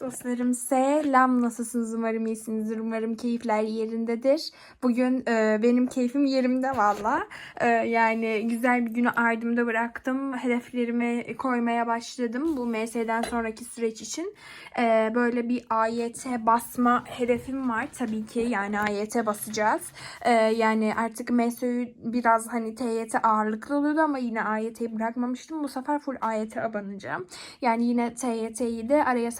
Dostlarım selam nasılsınız umarım iyisinizdir umarım keyifler yerindedir. Bugün e, benim keyfim yerimde valla E, yani güzel bir günü ardımda bıraktım hedeflerimi koymaya başladım bu MS'den sonraki süreç için. E, böyle bir AYT basma hedefim var tabii ki yani AYT basacağız. E, yani artık MS'yi biraz hani TYT ağırlıklı oluyordu ama yine AYT'yi bırakmamıştım. Bu sefer full AYT abanacağım. Yani yine TYT'yi de araya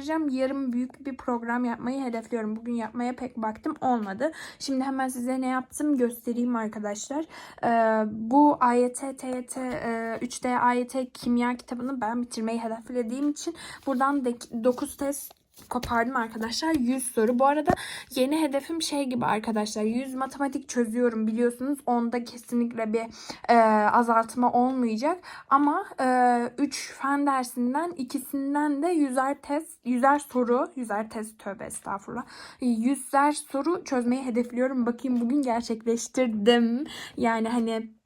serpiştireceğim. Yarın büyük bir program yapmayı hedefliyorum. Bugün yapmaya pek vaktim olmadı. Şimdi hemen size ne yaptım göstereyim arkadaşlar. Ee, bu AYT, TYT, e, 3D AYT kimya kitabını ben bitirmeyi hedeflediğim için buradan 9 test kopardım arkadaşlar 100 soru. Bu arada yeni hedefim şey gibi arkadaşlar 100 matematik çözüyorum biliyorsunuz. Onda kesinlikle bir e, azaltma olmayacak. Ama e, 3 fen dersinden ikisinden de yüzer test, yüzer soru, yüzer test tövbe estağfurullah. Yüzer soru çözmeyi hedefliyorum. Bakayım bugün gerçekleştirdim. Yani hani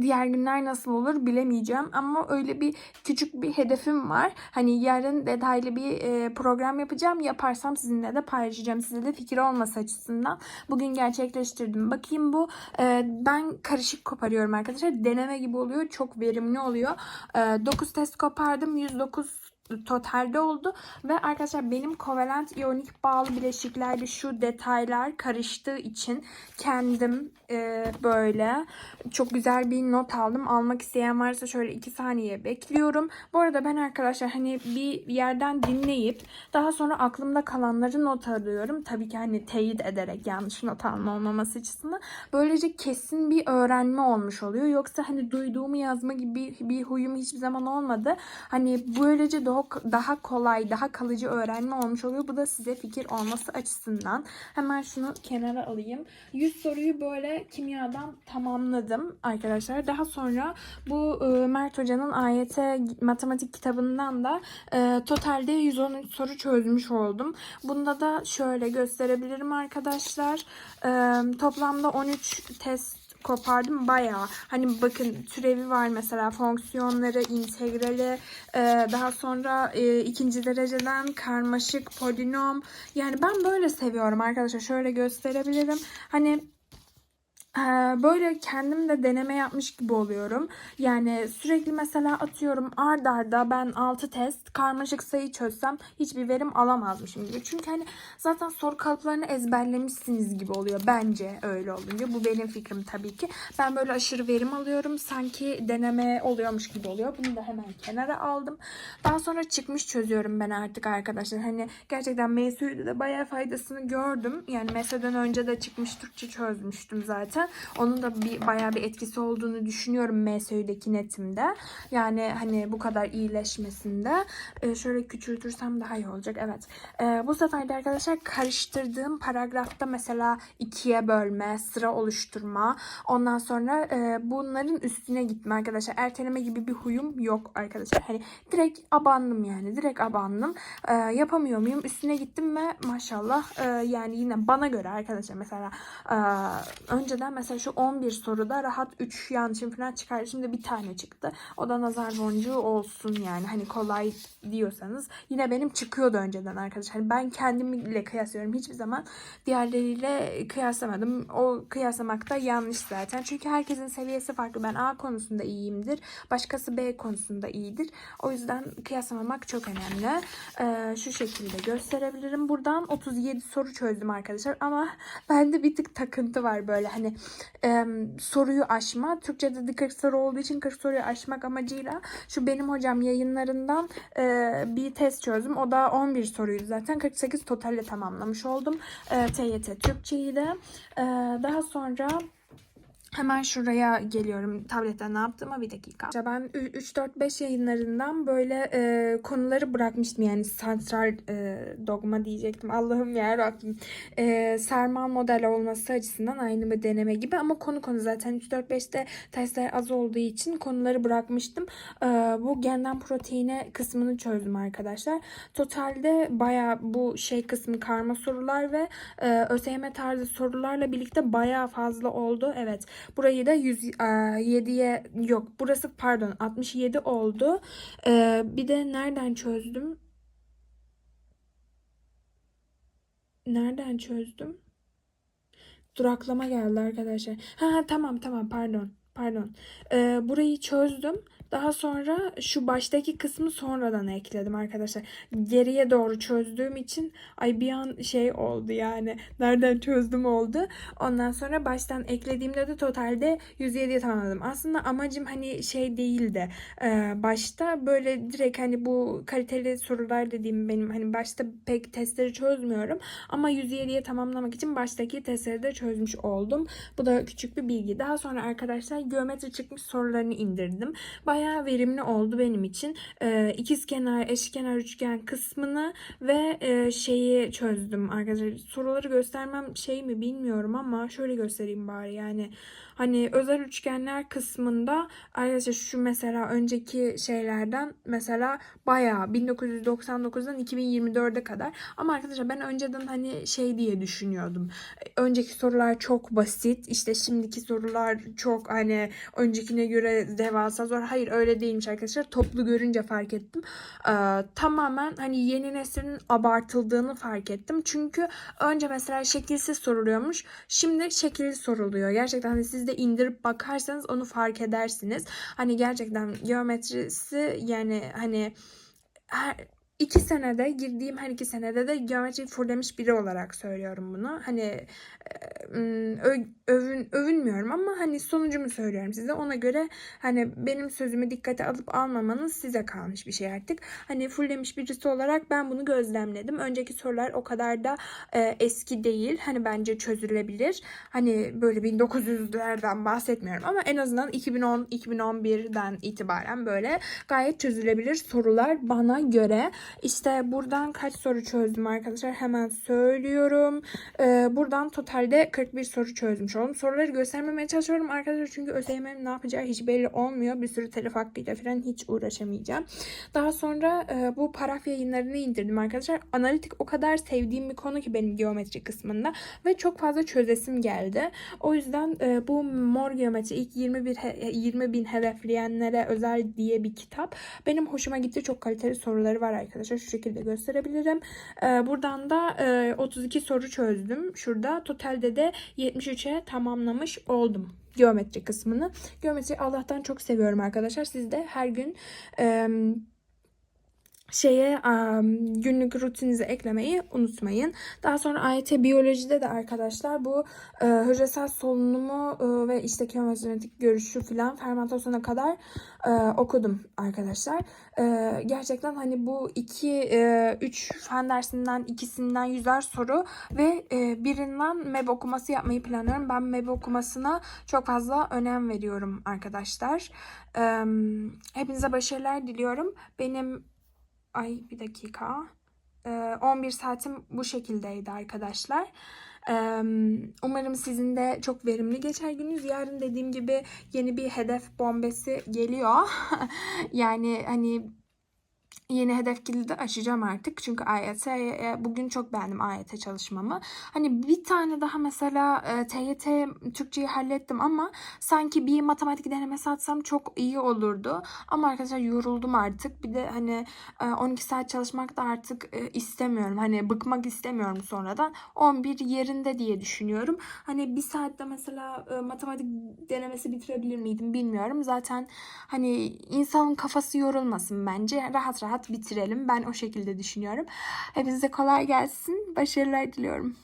Diğer günler nasıl olur bilemeyeceğim ama öyle bir küçük bir hedefim var. Hani yarın detaylı bir e, program yapacağım. Yaparsam sizinle de paylaşacağım. Size de fikir olması açısından. Bugün gerçekleştirdim. Bakayım bu e, ben karışık koparıyorum arkadaşlar. Deneme gibi oluyor. Çok verimli oluyor. E, 9 test kopardım. 109 totalde oldu. Ve arkadaşlar benim kovalent iyonik bağlı bileşiklerde şu detaylar karıştığı için kendim e, böyle çok güzel bir not aldım. Almak isteyen varsa şöyle 2 saniye bekliyorum. Bu arada ben arkadaşlar hani bir yerden dinleyip daha sonra aklımda kalanları not alıyorum. Tabii ki hani teyit ederek yanlış not alma olmaması açısından. Böylece kesin bir öğrenme olmuş oluyor. Yoksa hani duyduğumu yazma gibi bir huyum hiçbir zaman olmadı. Hani böylece daha kolay, daha kalıcı öğrenme olmuş oluyor. Bu da size fikir olması açısından. Hemen şunu kenara alayım. 100 soruyu böyle kimyadan tamamladım arkadaşlar. Daha sonra bu e, Mert Hoca'nın AYT matematik kitabından da e, totalde 113 soru çözmüş oldum. Bunda da şöyle gösterebilirim arkadaşlar. E, toplamda 13 test kopardım bayağı. Hani bakın türevi var mesela fonksiyonları, integrali, e, daha sonra e, ikinci dereceden karmaşık polinom. Yani ben böyle seviyorum arkadaşlar. Şöyle gösterebilirim. Hani böyle kendim de deneme yapmış gibi oluyorum. Yani sürekli mesela atıyorum ard arda ben 6 test karmaşık sayı çözsem hiçbir verim alamazmışım gibi. Çünkü hani zaten soru kalıplarını ezberlemişsiniz gibi oluyor. Bence öyle olunca. Bu benim fikrim tabii ki. Ben böyle aşırı verim alıyorum. Sanki deneme oluyormuş gibi oluyor. Bunu da hemen kenara aldım. Daha sonra çıkmış çözüyorum ben artık arkadaşlar. Hani gerçekten MSÜ'de de bayağı faydasını gördüm. Yani MESE'den önce de çıkmış Türkçe çözmüştüm zaten zaten. Onun da bir bayağı bir etkisi olduğunu düşünüyorum MSÖ'deki netimde. Yani hani bu kadar iyileşmesinde. Ee, şöyle küçültürsem daha iyi olacak. Evet. Ee, bu sefer arkadaşlar karıştırdığım paragrafta mesela ikiye bölme, sıra oluşturma. Ondan sonra e, bunların üstüne gitme arkadaşlar. Erteleme gibi bir huyum yok arkadaşlar. Hani direkt abandım yani. Direkt abandım. Ee, yapamıyor muyum? Üstüne gittim ve maşallah e, yani yine bana göre arkadaşlar mesela e, önceden mesela şu 11 soruda rahat 3 yanlışım falan çıkar. Şimdi bir tane çıktı. O da nazar boncuğu olsun yani. Hani kolay diyorsanız. Yine benim çıkıyordu önceden arkadaşlar. Hani ben kendimle kıyaslıyorum. Hiçbir zaman diğerleriyle kıyaslamadım. O kıyaslamak da yanlış zaten. Çünkü herkesin seviyesi farklı. Ben A konusunda iyiyimdir. Başkası B konusunda iyidir. O yüzden kıyaslamamak çok önemli. Ee, şu şekilde gösterebilirim. Buradan 37 soru çözdüm arkadaşlar. Ama bende bir tık takıntı var böyle. Hani e, soruyu aşma. Türkçe'de de 40 soru olduğu için 40 soruyu aşmak amacıyla şu benim hocam yayınlarından e, bir test çözdüm. O da 11 soruydu zaten. 48 totalle tamamlamış oldum. E, TYT Türkçeyi de. E, daha sonra Hemen şuraya geliyorum tabletten ne yaptığıma bir dakika. İşte ben 3-4-5 yayınlarından böyle e, konuları bırakmıştım. Yani santral e, dogma diyecektim. Allah'ım ya Rabbim. E, sermal model olması açısından aynı bir deneme gibi ama konu konu zaten 3-4-5'te testler az olduğu için konuları bırakmıştım. E, bu genden proteine kısmını çözdüm arkadaşlar. Totalde baya bu şey kısmı karma sorular ve e, ÖSYM tarzı sorularla birlikte baya fazla oldu. Evet. Burayı da 107'ye e, yok. Burası pardon 67 oldu. E, bir de nereden çözdüm? Nereden çözdüm? Duraklama geldi arkadaşlar. Ha tamam tamam pardon. Pardon. Ee, burayı çözdüm. Daha sonra şu baştaki kısmı sonradan ekledim arkadaşlar. Geriye doğru çözdüğüm için ay bir an şey oldu yani. Nereden çözdüm oldu. Ondan sonra baştan eklediğimde de totalde 107'ye tamamladım. Aslında amacım hani şey değildi. Ee, başta böyle direkt hani bu kaliteli sorular dediğim benim hani başta pek testleri çözmüyorum. Ama 107'ye tamamlamak için baştaki testleri de çözmüş oldum. Bu da küçük bir bilgi. Daha sonra arkadaşlar geometri çıkmış sorularını indirdim. Bayağı verimli oldu benim için. Ee, ikizkenar, eşkenar, üçgen kısmını ve e, şeyi çözdüm arkadaşlar. Soruları göstermem şey mi bilmiyorum ama şöyle göstereyim bari yani. Hani özel üçgenler kısmında arkadaşlar şu mesela önceki şeylerden mesela bayağı 1999'dan 2024'e kadar ama arkadaşlar ben önceden hani şey diye düşünüyordum. Önceki sorular çok basit. işte şimdiki sorular çok hani öncekine göre devasa zor. Hayır öyle değilmiş arkadaşlar. Toplu görünce fark ettim. Ee, tamamen hani yeni neslin abartıldığını fark ettim. Çünkü önce mesela şekilsiz soruluyormuş. Şimdi şekilli soruluyor. Gerçekten hani siz de indirip bakarsanız onu fark edersiniz. Hani gerçekten geometrisi yani hani her iki senede girdiğim her iki senede de geometri fullemiş biri olarak söylüyorum bunu. Hani övün, övünmüyorum ama hani sonucumu söylüyorum size. Ona göre hani benim sözümü dikkate alıp almamanız size kalmış bir şey artık. Hani fulllemiş birisi olarak ben bunu gözlemledim. Önceki sorular o kadar da e, eski değil. Hani bence çözülebilir. Hani böyle 1900'lerden bahsetmiyorum ama en azından 2010-2011'den itibaren böyle gayet çözülebilir sorular bana göre. İşte buradan kaç soru çözdüm arkadaşlar hemen söylüyorum. Ee, buradan totalde 41 soru çözmüş oldum. Soruları göstermemeye çalışıyorum arkadaşlar çünkü ÖSYM'nin ne yapacağı hiç belli olmuyor. Bir sürü telef hakkıyla falan hiç uğraşamayacağım. Daha sonra e, bu paraf yayınlarını indirdim arkadaşlar. Analitik o kadar sevdiğim bir konu ki benim geometri kısmında ve çok fazla çözesim geldi. O yüzden e, bu mor geometri ilk 21 he- 20 bin hedefleyenlere özel diye bir kitap. Benim hoşuma gitti. Çok kaliteli soruları var arkadaşlar. Şu şekilde gösterebilirim. E, buradan da e, 32 soru çözdüm. Şurada totalde de 73'e tamamlamış oldum geometri kısmını. Geometri Allah'tan çok seviyorum arkadaşlar. Siz de her gün e, şeye um, günlük rutininize eklemeyi unutmayın. Daha sonra AYT biyolojide de arkadaşlar bu e, hücresel solunumu e, ve işte kemogenetik görüşü filan fermentasyona kadar e, okudum arkadaşlar. E, gerçekten hani bu iki e, üç fen dersinden ikisinden yüzer soru ve e, birinden MEB okuması yapmayı planlıyorum. Ben MEB okumasına çok fazla önem veriyorum arkadaşlar. E, hepinize başarılar diliyorum. Benim Ay bir dakika. Ee, 11 saatim bu şekildeydi arkadaşlar. Ee, umarım sizin de çok verimli geçer gününüz. Yarın dediğim gibi yeni bir hedef bombesi geliyor. yani hani yeni hedef kilidi açacağım artık. Çünkü AYT e, bugün çok beğendim AYT çalışmamı. Hani bir tane daha mesela e, TYT Türkçeyi hallettim ama sanki bir matematik denemesi atsam çok iyi olurdu. Ama arkadaşlar yoruldum artık. Bir de hani e, 12 saat çalışmak da artık e, istemiyorum. Hani bıkmak istemiyorum sonradan. 11 yerinde diye düşünüyorum. Hani bir saatte mesela e, matematik denemesi bitirebilir miydim bilmiyorum. Zaten hani insanın kafası yorulmasın bence. Rahat rahat bitirelim. Ben o şekilde düşünüyorum. Hepinize kolay gelsin. Başarılar diliyorum.